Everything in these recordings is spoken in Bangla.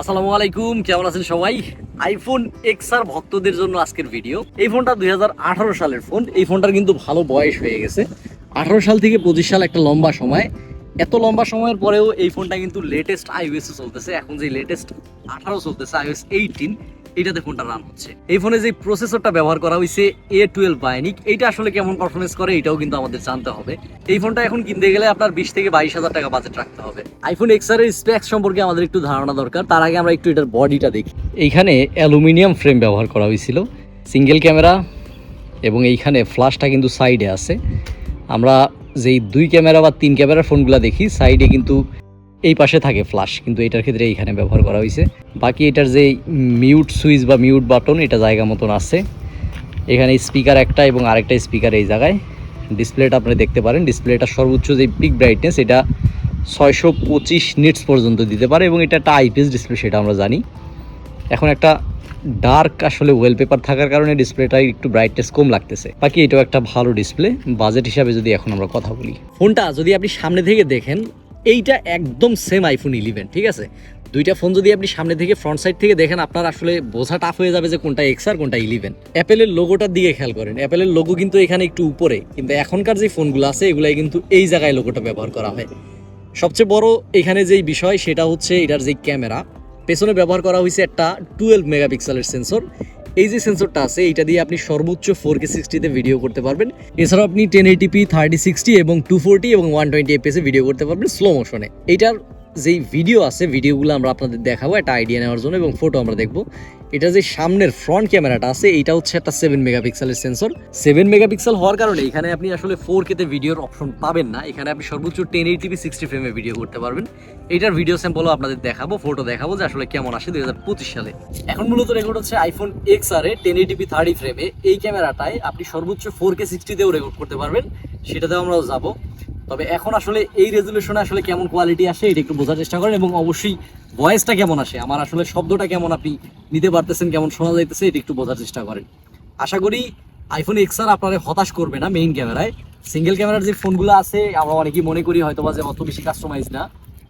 আসসালামু আলাইকুম, কেমন আছেন সবাই? আইফোন এক্স আর ভক্তদের জন্য আজকের ভিডিও এই ফোনটা দুই হাজার আঠারো সালের ফোন এই ফোনটার কিন্তু ভালো বয়স হয়ে গেছে। আঠারো সাল থেকে পঁচিশ সাল একটা লম্বা সময়। এত লম্বা সময়ের পরেও এই ফোনটা কিন্তু লেটেস্ট আইওএস চলতেছে। এখন যে লেটেস্ট আঠারো চলতেছে আইওএস এইটিন এইটাতে ফোনটা রান হচ্ছে? এই ফোনে যে প্রসেসরটা ব্যবহার করা হয়েছে এ টুয়েলভ বায়নিক এইটা আসলে কেমন পারফরমেন্স করে এটাও কিন্তু আমাদের জানতে হবে। এই ফোনটা এখন কিনতে গেলে আপনার বিশ থেকে বাইশ হাজার টাকা বাজেট রাখতে হবে। আইফোন এক্সের স্পেক্স সম্পর্কে আমাদের একটু ধারণা দরকার, তার আগে আমরা একটু এটার বডিটা দেখি। এইখানে অ্যালুমিনিয়াম ফ্রেম ব্যবহার করা হয়েছিল সিঙ্গেল ক্যামেরা এবং এইখানে ফ্ল্যাশটা কিন্তু সাইডে আছে। আমরা যেই দুই ক্যামেরা বা তিন ক্যামেরার ফোনগুলো দেখি সাইডে কিন্তু এই পাশে থাকে ফ্লাশ কিন্তু এটার ক্ষেত্রে এইখানে ব্যবহার করা হয়েছে। বাকি এটার যে মিউট সুইচ বা মিউট বাটন এটা জায়গা মতন আছে। এখানে স্পিকার একটা এবং আরেকটা স্পিকার এই জায়গায়। ডিসপ্লেটা আপনি দেখতে পারেন। ডিসপ্লেটা সর্বোচ্চ যে পিক ব্রাইটনেস এটা ছয়শো পঁচিশ নিটস পর্যন্ত দিতে পারে এবং এটা একটা আইপিএস ডিসপ্লে সেটা আমরা জানি। এখন একটা ডার্ক আসলে ওয়েলপেপার থাকার কারণে ডিসপ্লেটা একটু ব্রাইটনেস কম লাগতেছে। বাকি এটাও একটা ভালো ডিসপ্লে বাজেট হিসাবে যদি এখন আমরা কথা বলি। ফোনটা যদি আপনি সামনে থেকে দেখেন এইটা একদম সেম আইফোন ইলেভেন ঠিক আছে? দুইটা ফোন যদি আপনি সামনে থেকে ফ্রন্ট সাইড থেকে দেখেন, আপনার আসলে বোঝা টাফ হয়ে যাবে যে কোনটা এক্স আর কোনটা ইলেভেন অ্যাপেলের লোগোটার দিকে খেয়াল করেন অ্যাপেলের লোগো কিন্তু এখানে একটু উপরে, কিন্তু এখনকার যে ফোনগুলো আছে, এগুলাই কিন্তু এই জায়গায় লোগোটা ব্যবহার করা হয়। সবচেয়ে বড় এখানে যেই বিষয়, সেটা হচ্ছে এটার যে ক্যামেরা পেছনে ব্যবহার করা হয়েছে একটা টুয়েলভ মেগাপিক্সেলের সেন্সর এই যে সেন্সরটা আছে এটা দিয়ে আপনি সর্বোচ্চ ফোর কে সিক্সটিতে ভিডিও করতে পারবেন। এছাড়াও আপনি ten eighty p thirty sixty এবং টু ফোরটি এবং ওয়ান টোয়েন্টি এপিএসে ভিডিও করতে পারবেন স্লো মোশনে এটার যেই ভিডিও আছে ভিডিওগুলো আমরা আপনাদের দেখাবো, একটা আইডিয়া নেওয়ার জন্য এবং ফটো আমরা দেখব। এটা যে সামনের ফ্রন্ট ক্যামেরাটা আছে এটা হচ্ছে একটা সেভেন মেগাপিক্সেলের সেন্সর সেভেন মেগাপিক্সেল হওয়ার কারণে এখানে আপনি আসলে ফোর কেতে ভিডিওর অপশন পাবেন না। এখানে আপনি সর্বোচ্চ টেন এইটিপি সিক্সটি ফ্রেমে ভিডিও করতে পারবেন। এটার ভিডিও স্যাম্পলও আপনাদের দেখাবো ফটো দেখাবো যে আসলে কেমন আসে দুই হাজার পঁচিশ সালে। এখন মূলত রেকর্ড হচ্ছে আইফোন এক্স আর এ টেন এইটিপি থার্টি ফ্রেমে এই ক্যামেরাটায় আপনি সর্বোচ্চ ফোর কে সিক্সটিতেও রেকর্ড করতে পারবেন। সেটাতেও আমরাও যাব। তবে এখন আসলে এই রেজুলেশনে আসলে কেমন কোয়ালিটি আসে, এটা একটু বোঝার চেষ্টা করেন এবং অবশ্যই ভয়েসটা কেমন আসে, আমার আসলে শব্দটা কেমন আপনি নিতে পারতেছেন, কেমন শোনা যাইতেছে, এটা একটু বোঝার চেষ্টা করেন। আশা করি আইফোন এক্স আর আপনারা হতাশ করবে না মেইন ক্যামেরায় সিঙ্গেল ক্যামেরার যে ফোনগুলো আছে, আমরা অনেকেই মনে করি হয়তো বা যে অত বেশি কাস্টমাইজ না।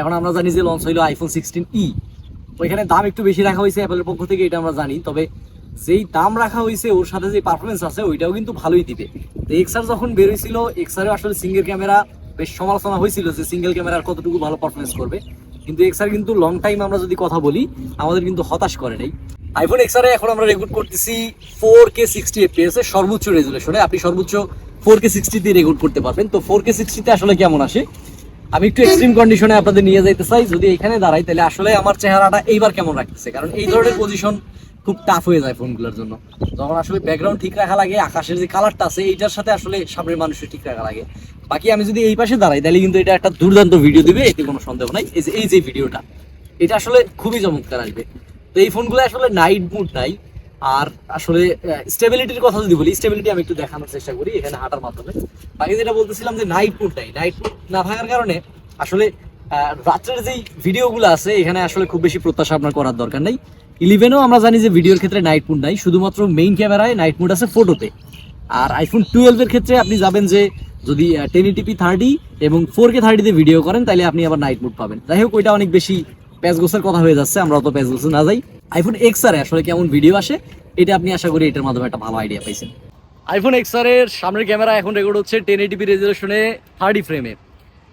এখন আমরা জানি যে লঞ্চ হইল আইফোন সিক্সটিন ই ওইখানে দাম একটু বেশি রাখা হয়েছে অ্যাপেলের পক্ষ থেকে, এটা আমরা জানি। তবে যেই দাম রাখা হয়েছে, ওর সাথে যে পারফরমেন্স আছে, ওইটাও কিন্তু ভালোই দিবে। তো এক্সআর যখন বেরোইছিল এক্সআরে আসলে সিঙ্গেল ক্যামেরা বেশ সমালোচনা হয়েছিল যে সিঙ্গেল ক্যামেরার কতটুকু ভালো পারফরমেন্স করবে। কিন্তু এক্সআর কিন্তু লং টাইম আমরা যদি কথা বলি, আমাদের কিন্তু হতাশ করে নাই। আইফোন এক্সআরে এখন আমরা রেকর্ড করতেছি ফোর কে সিক্সটি এফপিএস এর সর্বোচ্চ রেজুলেশনে আপনি সর্বোচ্চ ফোর কে সিক্সটিতে রেকর্ড করতে পারবেন। তো ফোর কে সিক্সটিতে আসলে কেমন আসে? আমি একটু এক্সট্রিম কন্ডিশনে আপনাদের নিয়ে যাইতে চাই। যদি এখানে দাঁড়াই, তাহলে আসলে আমার চেহারাটা এইবার কেমন রাখতেছে? কারণ এই ধরনের পজিশন খুব টাফ হয়ে যায় ফোনগুলোর জন্য। যখন আসলে ব্যাকগ্রাউন্ড ঠিক রাখা লাগে, আকাশের যে কালারটা আছে, এইটার সাথে আসলে সামনের মানুষের ঠিক রাখা লাগে। বাকি আমি যদি এই পাশে দাঁড়াই, তাহলে কিন্তু এটা একটা দুর্দান্ত ভিডিও দিবে, এতে কোনো সন্দেহ নাই। এই যে এই যে ভিডিওটা এটা আসলে খুবই চমৎকার আসবে। তো এই ফোনগুলো আসলে নাইট মুড নাই, আর আসলে স্টেবিলিটির কথা যদি বলি স্টেবিলিটি আমি একটু দেখানোর চেষ্টা করি এখানে হাঁটার মাধ্যমে। বাকি যেটা বলতেছিলাম যে নাইট মুড নাই নাইট মুড না থাকার কারণে আসলে রাত্রের যেই ভিডিওগুলো আছে, এখানে আসলে খুব বেশি প্রত্যাশা আপনার করার দরকার নাই। ইলেভেনও আমরা জানি যে ভিডিওর ক্ষেত্রে নাইট মুড নাই, শুধুমাত্র মেইন ক্যামেরায় নাইট মুড আছে ফটোতে আর আইফোন টুয়েলভের ক্ষেত্রে আপনি যাবেন যে যদি টেন ইটিপি থার্টি এবং ফোর কে থার্টিতে ভিডিও করেন তাহলে আপনি আবার নাইট মুড পাবেন। যাই হোক, ওইটা অনেক বেশি প্যাচ গোসের কথা হয়ে যাচ্ছে, আমরা অত প্যাচ গোসে না যাই। আইফোন এক্স আর আসলে কেমন ভিডিও আসে, এটা আপনি আশা করি এটার মাধ্যমে একটা ভালো আইডিয়া পাইছেন। আইফোন এক্স আর এর সামনের ক্যামেরা এখন রেকর্ড হচ্ছে টেন এইটিপি রেজুলেশনে থার্টি ফ্রেমে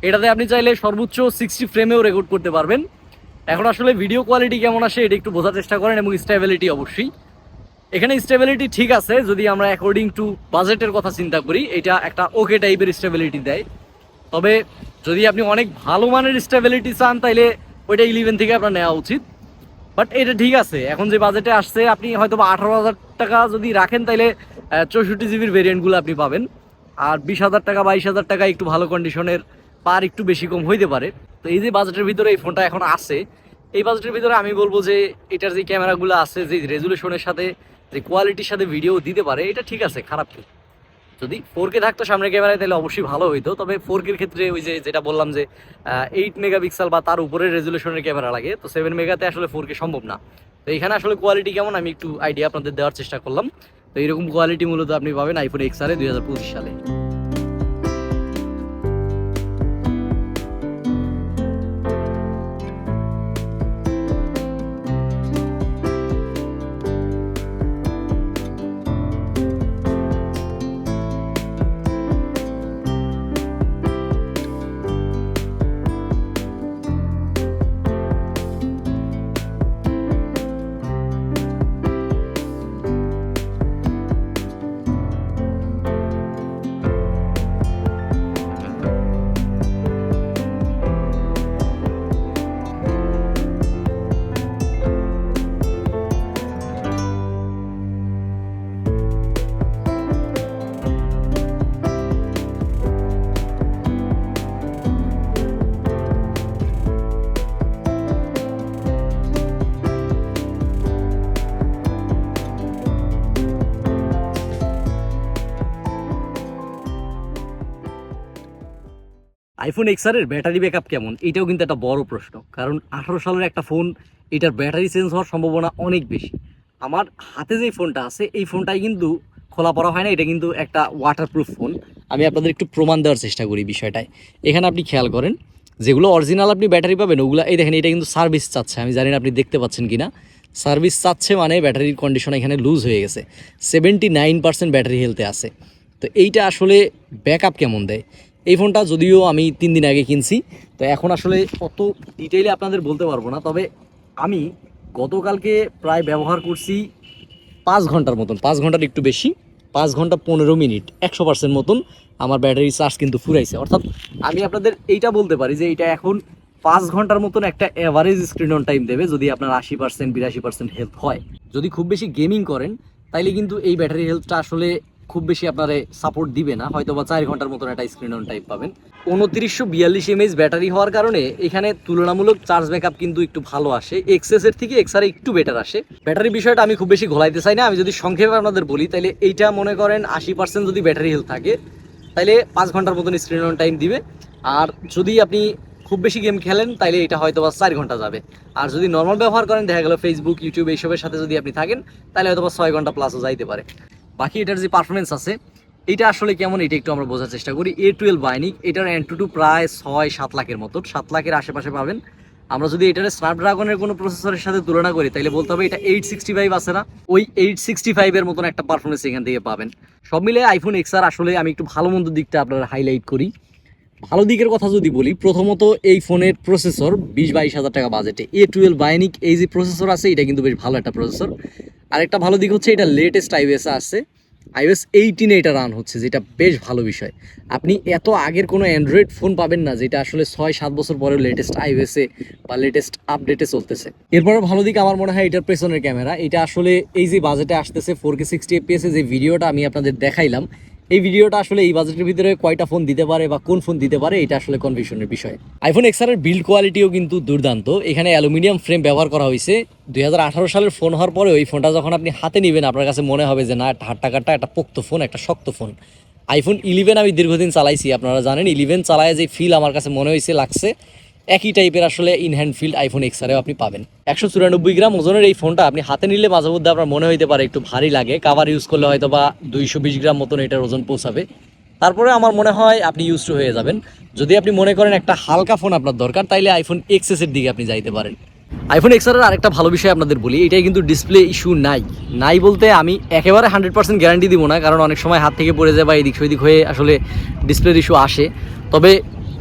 এটাতে আপনি চাইলে সর্বোচ্চ সিক্সটি ফ্রেমেও রেকর্ড করতে পারবেন। এখন আসলে ভিডিও কোয়ালিটি কেমন আসে, এটা একটু বোঝার চেষ্টা করেন এবং স্টেবিলিটি অবশ্যই। এখানে স্টেবিলিটি ঠিক আছে, যদি আমরা অ্যাকর্ডিং টু বাজেটের কথা চিন্তা করি, এটা একটা ওকে টাইপের স্টেবিলিটি দেয়। তবে যদি আপনি অনেক ভালো মানের স্টেবিলিটি চান, তাইলে ওইটা ইলেভেন থেকে আপনার নেওয়া উচিত। বাট এটা ঠিক আছে, এখন যে বাজেটে আসছে, আপনি হয়তো বা আঠারো হাজার টাকা যদি রাখেন, তাইলে চৌষট্টি জিবির ভেরিয়েন্টগুলো আপনি পাবেন। আর বিশ হাজার টাকা, বাইশ হাজার টাকা একটু ভালো কন্ডিশনের পার একটু বেশি কম হইতে পারে। তো এই যে বাজেটের ভিতরে এই ফোনটা এখন আছে এই বাজেটের ভিতরে আমি বলব যে, এটার যে ক্যামেরাগুলো আছে, যে রেজুলেশনের সাথে যে কোয়ালিটির সাথে ভিডিও দিতে পারে, এটা ঠিক আছে, খারাপ কি? যদি ফোর কে থাকতো সামনে ক্যামেরায় তাহলে অবশ্যই ভালো হইতো। তবে ফোর কের ক্ষেত্রে ওই যে যেটা বললাম যে এইট মেগাপিক্সেল বা তার উপরে রেজুলেশনের ক্যামেরা লাগে, তো সেভেন মেগাতে আসলে ফোর কে সম্ভব না। তো এখানে আসলে কোয়ালিটি কেমন, আমি একটু আইডিয়া আপনাদের দেওয়ার চেষ্টা করলাম। তো এরকম কোয়ালিটি মূলত আপনি পাবেন আইফোন এক্স আর দুই হাজার পঁচিশ সালে। আইফোন এক্সআর এর ব্যাটারি ব্যাকআপ কেমন? এটাও কিন্তু একটা বড় প্রশ্ন। কারণ আঠারো সালের একটা ফোন এটার ব্যাটারি চেঞ্জ হওয়ার সম্ভাবনা অনেক বেশি। আমার হাতে যে ফোনটা আছে, এই ফোনটাই কিন্তু খোলা পড়া হয় না, এটা কিন্তু একটা ওয়াটারপ্রুফ ফোন আমি আপনাদের একটু প্রমাণ দেওয়ার চেষ্টা করি বিষয়টায়। এখানে আপনি খেয়াল করেন, যেগুলো অরিজিনাল আপনি ব্যাটারি পাবেন, ওগুলো, এই দেখেন, এটা কিন্তু সার্ভিস চাচ্ছে। আমি জানি না আপনি দেখতে পাচ্ছেন কিনা। সার্ভিস চাচ্ছে মানে ব্যাটারির কন্ডিশন এখানে লুজ হয়ে গেছে। সেভেন্টি নাইন পার্সেন্ট ব্যাটারি হেলতে আছে। তো এইটা আসলে ব্যাকআপ কেমন দেয়? এই ফোনটা যদিও আমি তিন দিন আগে কিনছি, তো এখন আসলে অত ডিটেইলে আপনাদের বলতে পারব না, তবে আমি গতকালকে প্রায় ব্যবহার করছি পাঁচ ঘণ্টার মতন, পাঁচ ঘণ্টার একটু বেশি, পাঁচ ঘণ্টা পনেরো মিনিট, একশো পার্সেন্ট মতন আমার ব্যাটারি চার্জ কিন্তু ফুরাইছে। অর্থাৎ আমি আপনাদের এইটা বলতে পারি যে এটা এখন পাঁচ ঘণ্টার মতন একটা অ্যাভারেজ স্ক্রিন অন টাইম দেবে, যদি আপনার আশি পার্সেন্ট বিরাশি পার্সেন্ট হেলথ হয়। যদি খুব বেশি গেমিং করেন, তাইলে কিন্তু এই ব্যাটারি হেলথটা আসলে খুব বেশি আপনারে সাপোর্ট দিবে না হয়তো বা চার ঘণ্টার মতন একটা স্ক্রিন অন টাইম পাবেন। উনত্রিশশো বিয়াল্লিশ এমএইচ ব্যাটারি হওয়ার কারণে এখানে তুলনামূলক চার্জ ব্যাকআপ কিন্তু একটু ভালো আসে এক্সেস এর থেকে এক্সআর একটু বেটার আসে। ব্যাটারি বিষয়টা আমি খুব বেশি ঘোলাইতে চাই না, আমি যদি সংক্ষেপে আপনাদের বলি তাহলে এইটা মনে করেন আশি পার্সেন্ট যদি ব্যাটারি হেলথ থাকে তাহলে পাঁচ ঘণ্টার মতন স্ক্রিন অন টাইম দিবে। আর যদি আপনি খুব বেশি গেম খেলেন তাহলে এটা হয়তো বা চার ঘণ্টা যাবে। আর যদি নর্মাল ব্যবহার করেন, দেখা গেল ফেসবুক ইউটিউব এইসবের সাথে যদি আপনি থাকেন তাহলে হয়তো বা ছয় ঘণ্টা প্লাসও যাইতে পারে। বাকি এটার যে পারফরমেন্স আছে, এটা আসলে কেমন এটা একটু আমরা বোঝার চেষ্টা করি। এ টুয়েলভ বাইনিক এটার টু টু প্রায় ছয় সাত লাখের মতো। সাত লাখের আশেপাশে পাবেন। আমরা যদি এটার স্ন্যাপড্রাগনের কোনো প্রসেসরের সাথে তুলনা করি তাহলে বলতে হবে এটা এইট সিক্সটি ফাইভ আছে না? ওই এইট সিক্সটি ফাইভের মতন একটা পারফরমেন্স এখান থেকে পাবেন। সব মিলে আইফোন এক্সআর আসলে আমি একটু ভালো মন্দ দিকটা আপনারা হাইলাইট করি। ভালো দিকের কথা যদি বলি, প্রথমত এই ফোনের প্রসেসর বিশ বাইশ হাজার টাকা বাজেটে এ। টুয়েলভ বায়োনিক এই যে প্রসেসর আছে, এটা কিন্তু বেশ ভালো একটা প্রসেসর আরেকটা ভালো দিক হচ্ছে, এটা লেটেস্ট আইওএস আছে। আইওএস এইটিনে এটা রান হচ্ছে, যেটা বেশ ভালো বিষয়। আপনি এত আগের কোনো অ্যান্ড্রয়েড ফোন পাবেন না, যেটা আসলে ছয় সাত বছর পরে লেটেস্ট আইওএসে বা লেটেস্ট আপডেটে চলতেছে। এরপরে ভালো দিক আমার মনে হয়, এটার পেছনের ক্যামেরা এটা আসলে এই যে বাজেটে আসতেছে ফোর কে সিক্সটি এফপিএস যে ভিডিওটা আমি আপনাদের দেখাইলাম এই ভিডিওটা আসলে এই বাজেটের ভিতরে কয়টা ফোন দিতে পারে বা কোন ফোন দিতে পারে, এটা আসলে কনফিউশনের বিষয়। আইফোন এক্সআর এর বিল্ড কোয়ালিটিও কিন্তু দুর্দান্ত। এখানে অ্যালুমিনিয়াম ফ্রেম ব্যবহার করা হয়েছে। দুই হাজার আঠারো সালের ফোন হওয়ার পরে ওই ফোনটা যখন আপনি হাতে নেবেন, আপনার কাছে মনে হবে যে, না হাট্টা কাটটা একটা পোক্ত ফোন একটা শক্ত ফোন আইফোন ইলেভেন আমি দীর্ঘদিন চালাইছি, আপনারা জানেন। ইলেভেন চালায় যে ফিল আমার কাছে মনে হয়েছে, লাগছে। একই টাইপের আসলে ইন হ্যান্ড ফিল্ড আইফোন এক্সআরেও আপনি পাবেন। একশো চুরানব্বই গ্রাম ওজনের এই ফোনটা আপনি হাতে নিলে মাঝে মধ্যে আপনার মনে হইতে পারে একটু ভারী লাগে। কাভার ইউজ করলে হয়তো বা দুইশো বিশ গ্রাম মতন এটার ওজন পৌঁছাবে। তারপরে আমার মনে হয় আপনি ইউজ টু হয়ে যাবেন। যদি আপনি মনে করেন একটা হালকা ফোন আপনার দরকার, তাইলে আইফোন এক্সএস এর দিকে আপনি যাইতে পারেন। আইফোন এক্সআর আর আরেকটা ভালো বিষয় আপনাদের বলি, এটাই কিন্তু ডিসপ্লে ইস্যু নাই। নাই বলতে আমি একেবারে হান্ড্রেড পার্সেন্ট গ্যারান্টি দিব না, কারণ অনেক সময় হাত থেকে পড়ে যায় বা এদিক সেদিক হয়ে আসলে ডিসপ্লের ইস্যু আসে। তবে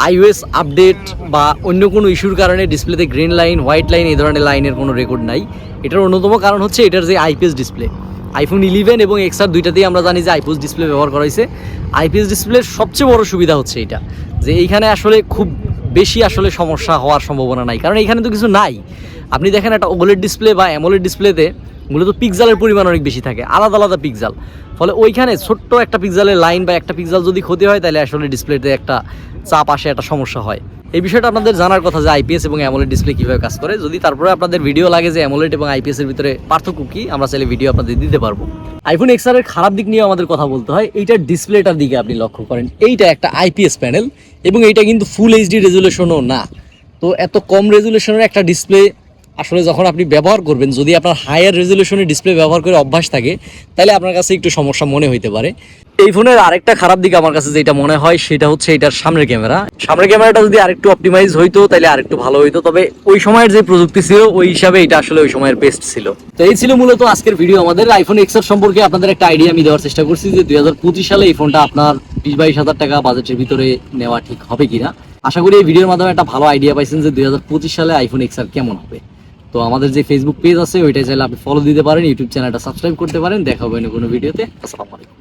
আইওএস আপডেট বা অন্য কোনো ইস্যুর কারণে ডিসপ্লেতে গ্রিন লাইন হোয়াইট লাইন এই ধরনের লাইনের কোনো রেকর্ড নাই। এটার অন্যতম কারণ হচ্ছে এটার যে আইপিএস ডিসপ্লে আইফোন ইলেভেন এবং এক্সআর দুইটাতেই আমরা জানি যে আইপিএস ডিসপ্লে ব্যবহার করা হয়েছে। আইপিএস ডিসপ্লের সবচেয়ে বড় সুবিধা হচ্ছে এটা, যে এইখানে আসলে খুব বেশি আসলে সমস্যা হওয়ার সম্ভাবনা নাই। কারণ এখানে তো কিছু নাই। আপনি দেখেন একটা ওগুলের ডিসপ্লে বা অ্যামোলেড ডিসপ্লেতে মূলত পিক্সালের পরিমাণ অনেক বেশি থাকে, আলাদা আলাদা পিক্সাল ফলে ওইখানে ছোট্ট একটা পিক্সালের লাইন বা একটা পিক্সাল যদি ক্ষতি হয়, তাহলে আসলে ডিসপ্লেতে একটা চাপ আসে, একটা সমস্যা হয়। এই বিষয়টা আপনাদের জানার কথা যে আইপিএস এবং অ্যামোলেড ডিসপ্লে কীভাবে কাজ করে। যদি তারপরে আপনাদের ভিডিও লাগে যে অ্যামোলেড এবং আইপিএসের ভিতরে পার্থক্য কী, আমরা চাইলে ভিডিও আপনাদের দিতে পারব। আইফোন এক্সআর এর খারাপ দিক নিয়ে আমাদের কথা বলতে হয়। এইটার ডিসপ্লেটার দিকে আপনি লক্ষ্য করেন। এইটা একটা আইপিএস প্যানেল এবং এইটা কিন্তু ফুল এইচডি রেজুলেশনও না। তো এত কম রেজুলেশনের একটা ডিসপ্লে আসলে যখন আপনি ব্যবহার করবেন, যদি আপনার হায়ার রেজুলেশনের ডিসপ্লে ব্যবহার করে অভ্যাস থাকে, তাহলে আপনার কাছে একটু সমস্যা মনে হইতে পারে। এই ফোনের আরেকটা খারাপ দিক আমার কাছে যেটা মনে হয়, সেটা হচ্ছে এটার সামনের ক্যামেরা। সামনের ক্যামেরাটা যদি আরেকটু অপটিমাইজ হইতো, তাহলে আরেকটু ভালো হইতো। তবে ওই সময়ের যে প্রযুক্তি ছিল, ওই হিসাবে এটা আসলে ওই সময়ের বেস্ট ছিল। তো এই ছিল মূলত আজকের ভিডিও আমাদের। আইফোন এক্সআর সম্পর্কে আপনাদের একটা আইডিয়া আমি দেওয়ার চেষ্টা করছি যে দুই হাজার পঁচিশ সালে এই ফোনটা আপনার বিশ বাইশ হাজার টাকা বাজেটের ভিতরে নেওয়া ঠিক হবে কিনা। আশা করি এই ভিডিওর মাধ্যমে একটা ভালো আইডিয়া পাইছেন যে দুই হাজার পঁচিশ সালে আইফোন এক্সআর কেমন হবে। তো আমাদের যে ফেসবুক পেজ আছে, ওইটাই চাইলে আপনি ফলো দিতে পারেন ইউটিউব চ্যানেলটা সাবস্ক্রাইব করতে পারেন। দেখা হবে কোনো ভিডিওতে আসসালামু আলাইকুম।